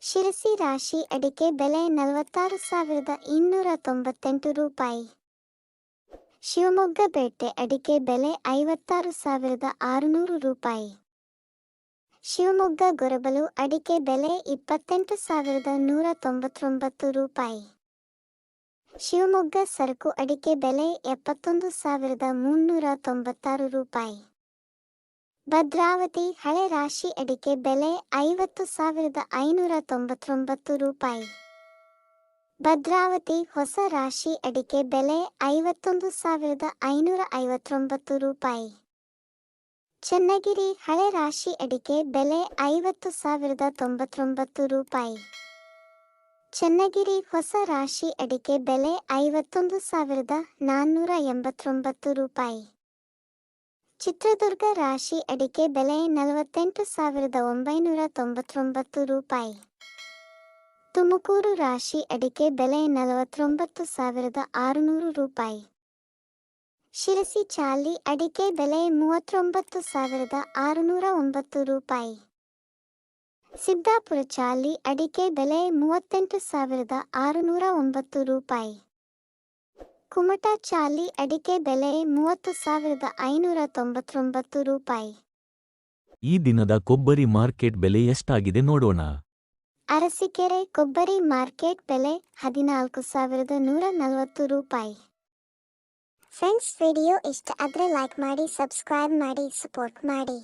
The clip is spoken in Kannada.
ಶಿರಸಿ ರಾಶಿ ಅಡಿಕೆ ಬೆಲೆ ನಲವತ್ತಾರು ಸಾವಿರದ ಇನ್ನೂರ ತೊಂಬತ್ತೆಂಟು ರೂಪಾಯಿ. ಶಿವಮೊಗ್ಗ ಬೇಟೆ ಅಡಿಕೆ ಬೆಲೆ ಐವತ್ತಾರು ಸಾವಿರದ ಆರುನೂರು ರೂಪಾಯಿ. ಶಿವಮೊಗ್ಗ ಗೊರಬಲು ಅಡಿಕೆ ಬೆಲೆ ಇಪ್ಪತ್ತೆಂಟು ಸಾವಿರದ ನೂರ ತೊಂಬತ್ತೊಂಬತ್ತು ರೂಪಾಯಿ. ಶಿವಮೊಗ್ಗ ಸರಕು ಅಡಿಕೆ ಬೆಲೆ ಎಪ್ಪತ್ತೊಂದು ಸಾವಿರದ ಮುನ್ನೂರ ತೊಂಬತ್ತಾರು ರೂಪಾಯಿ. ಭದ್ರಾವತಿ ಹಳೆ ರಾಶಿ ಅಡಿಕೆ ಬೆಲೆ ಐವತ್ತು ಸಾವಿರದ ಐನೂರ ತೊಂಬತ್ತೊಂಬತ್ತು ರೂಪಾಯಿ. ಭದ್ರಾವತಿ ಹೊಸ ರಾಶಿ ಅಡಿಕೆ ಬೆಲೆ ಐವತ್ತೊಂದು ಸಾವಿರದ ಐನೂರ ಐವತ್ತೊಂಬತ್ತು ರೂಪಾಯಿ. ಚನ್ನಗಿರಿ ಹಳೆ ರಾಶಿ ಅಡಿಕೆ ಬೆಲೆ ಐವತ್ತು ಸಾವಿರದ ತೊಂಬತ್ತೊಂಬತ್ತು ರೂಪಾಯಿ. ಚನ್ನಗಿರಿ ಹೊಸ ರಾಶಿ ಅಡಿಕೆ ಬೆಲೆ ಐವತ್ತೊಂದು ಸಾವಿರದ ನಾನ್ನೂರ ಎಂಬತ್ತೊಂಬತ್ತು ರೂಪಾಯಿ. ಚಿತ್ರದುರ್ಗ ರಾಶಿ ಅಡಿಕೆ ಬೆಲೆ ನಲವತ್ತೆಂಟು ಸಾವಿರದ ಒಂಬೈನೂರ ತೊಂಬತ್ತೊಂಬತ್ತು ರೂಪಾಯಿ. ತುಮಕೂರು ರಾಶಿ ಅಡಿಕೆ ಬೆಲೆ ನಲವತ್ತೊಂಬತ್ತು ಸಾವಿರದ ಆರುನೂರು ರೂಪಾಯಿ. ಶಿರಸಿ ಚಾಲಿ ಅಡಿಕೆ ಬೆಲೆ ಮೂವತ್ತೊಂಬತ್ತು ಸಾವಿರದ ಆರುನೂರ ಒಂಬತ್ತು ರೂಪಾಯಿ. ಸಿದ್ದಾಪುರ ಚಾಲಿ ಅಡಿಕೆ ಬೆಲೆ ಮೂವತ್ತೆಂಟು ಸಾವಿರದ ಆರುನೂರ ಒಂಬತ್ತು ರೂಪಾಯಿ. ಕುಮಟಾ ಚಾಲಿ ಅಡಿಕೆ ಬೆಲೆ ಮೂವತ್ತು ಸಾವಿರದ ಐನೂರ ತೊಂಬತ್ತೊಂಬತ್ತು ರೂಪಾಯಿ. ಈ ದಿನದ ಕೊಬ್ಬರಿ ಮಾರ್ಕೆಟ್ ಬೆಲೆ ಎಷ್ಟಾಗಿದೆ ನೋಡೋಣ. ಅರಸೀಕೆರೆ ಕೊಬ್ಬರಿ ಮಾರ್ಕೆಟ್ ಬೆಲೆ ಹದಿನಾಲ್ಕು ಸಾವಿರದ ನೂರ ನಲವತ್ತು ರೂಪಾಯಿ. ಫ್ರೆಂಡ್ಸ್ ವಿಡಿಯೋ ಇಷ್ಟ ಆದರೆ ಲೈಕ್ ಮಾಡಿ ಸಬ್ಸ್ಕ್ರೈಬ್ ಮಾಡಿ ಸಪೋರ್ಟ್ ಮಾಡಿ.